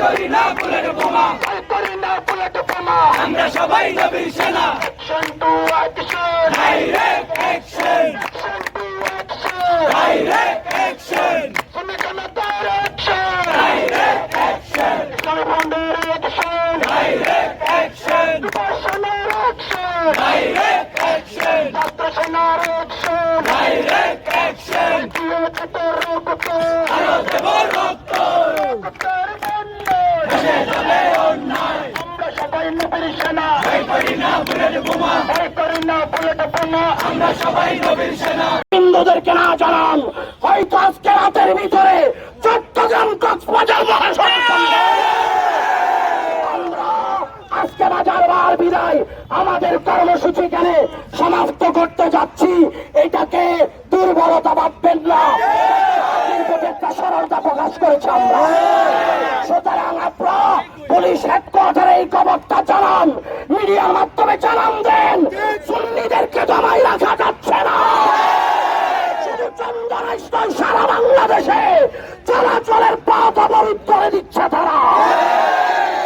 করি না বুলেট বোমা করি না বুলেট বোমা আমরা সবাই নবীর সেনা action to action direct action action to action direct action তুমি কেন তার অ্যাকশন ডাইরেক্ট অ্যাকশন সর্বনের অ্যাকশন ডাইরেক্ট অ্যাকশন প্রশাসনের অ্যাকশন ডাইরেক্ট অ্যাকশন ছাত্র সেনার অ্যাকশন ডাইরেক্ট অ্যাকশন কি হচ্ছে তোর রক্ত আরও দেব রক্ত রক্তের বন্যায় ভেসে যাবে অন্যায় আমরা সবাই নবীর সেনা হিন্দুদেরকে না জানান, হয়তো আজকে রাতের ভিতরে চট্টগ্রাম কক্সবাজার মহাসড়ক। আজকে বাজার বার বিদায়। আমাদের কর্মসূচি এখানে সমাপ্ত করতে যাচ্ছি, এটাকে প্রকাশ করেছে আমরা। সুতরাং আপনারা পুলিশ হেডকোয়ার্টারে এই খবরটা জানান মিডিয়ার মাধ্যমে জানান দেন। সুন্নিদেরকে জমাই রাখা যাচ্ছে না। শুধু চন্দনাইশ সারা বাংলাদেশে চলাচলের পথ অবরোধ করে দিচ্ছে তারা।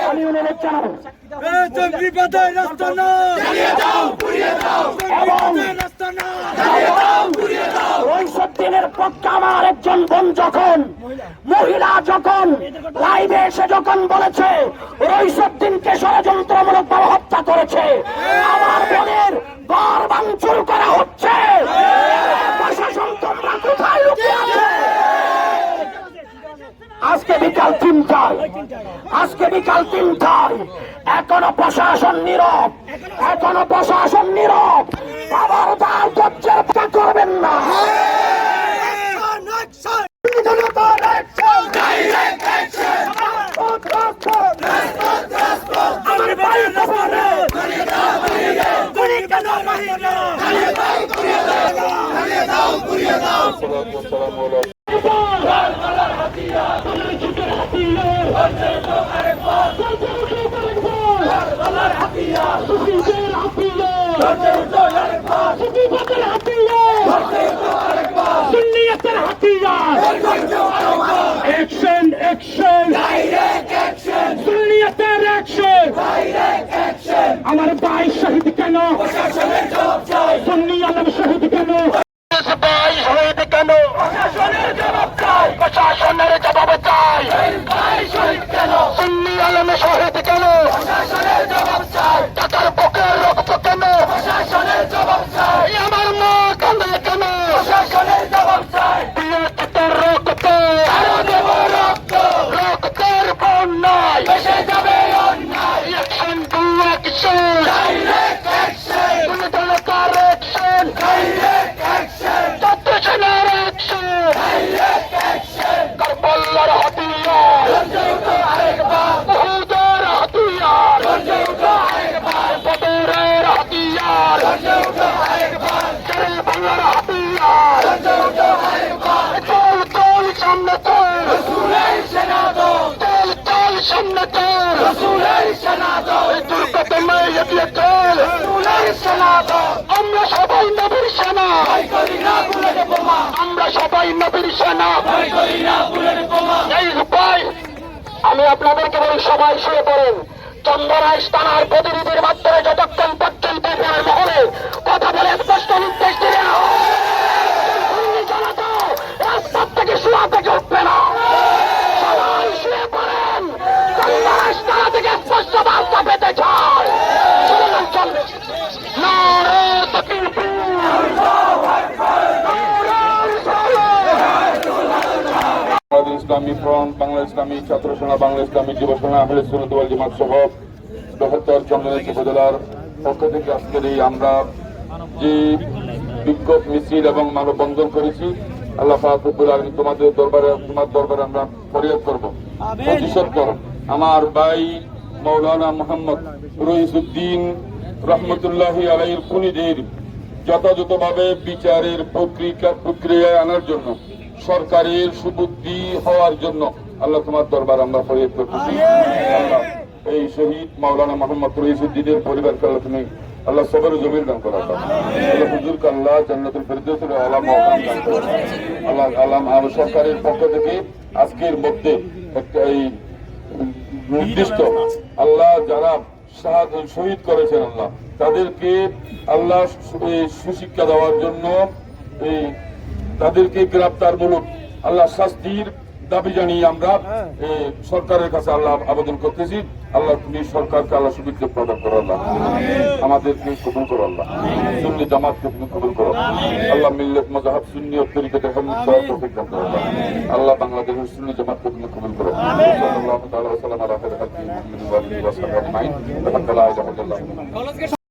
আমি অনুরোধ জানাব জঙ্গি রাস্তা না এবং রাস্তা না পক্ষে আমার একজন বোন যখন মহিলা। যখন লাইভে এসে যখন বলেছে রইসুদ্দিনকে ষড়যন্ত্রমূলক ভাবে হত্যা করেছে আমার বোনের ঘর ভাঙচুর করা হচ্ছে। প্রশাসন তোমরা কোথায় লুকিয়ে আছে? আজকে বিকাল তিনটায় আজকে বিকাল তিনটায় এখনও প্রশাসন নীরব এখনও প্রশাসন নীরব। আবার তার করবেন না। Sunday. আমরা সবাই নবীর সেনা। আমরা সবাই নবীর সেনা। আমি আপনাদেরকে বলি, সবাই শুয়ে পড়েন। চন্দ্রায় থানার প্রতিনিধির মাধ্যমে যতক্ষণ পর্যন্ত কথা বলে স্পষ্ট নির্দেশ দিলে না সুন্নি জনতা রাস্তার থেকে শোয়া থেকে উঠবে না সবাই শুয়ে পড়েন চন্দনায় থানা থেকে স্পষ্ট বার্তা পেতে চায় চলুন চল নারে তকবীর বাংলাদেশ ইসলামী ফ্রন্ট বাংলা ইসলামী ছাত্র সেনা বাংলা ইসলামী যুব সেনা আহলে সুন্নাত ওয়াল জামাত সহ বৃহত্তর চন্দ্রনাথ উপজেলার পক্ষ থেকে আজকের এই আমরা যে বিক্ষোভ মিছিল এবং মানববন্ধন করেছি আল্লাহ ফাকুল আলমী তোমাদের দরবারে তোমার দরবারে আমরা ফরিয়াদ করব। প্রতিশোধ করো আমার ভাই মৌলানা মোহাম্মদ রহিসুদ্দিন রহমতুল্লাহ আলাইর খুনিদের যথাযথভাবে বিচারের প্রক্রিয়া প্রক্রিয়ায় আনার জন্য, সরকারের সুবুদ্ধি হওয়ার জন্য আল্লাহ তোমার দরবার আমরা ফরিয়াদ করতেছি। এই শহীদ মাওলানা মোহাম্মদ রহিসুদ্দিনের পরিবারকে আল্লাহ তুমি, আল্লাহ সবার জমির দান করা, আল্লাহ। হুজুর আল্লাহ জান্নাতুল ফেরদৌসের আলাম আল্লাহ আলাম আর সরকারের পক্ষ থেকে আজকের মধ্যে একটা এই নির্দিষ্ট আল্লাহ যারা শহীদ করেছেন আল্লাহ তাদেরকে আল্লাহ সুশিক্ষা দেওয়ার জন্য তাদেরকে গ্রেপ্তার মূলক আল্লাহ শাস্তির দাবি জানিয়ে আমরা সরকারের কাছে আল্লাহ আবেদন করতেছি। আল্লাহ তুমি সরকারকে আল্লাহ সুবিধা প্রদান করো আল্লাহ। আমাদেরকে কবুল করো আল্লাহ। সুন্নি জামাতকে তুমি কবুল করো। আল্লাহ মিল্লত মজাহাব সুন্নি ও তরিকাতে আল্লাহ। বাংলাদেশের সুন্নি জামাতকে তুমি কবুল করো। সাল্লাল্লাহু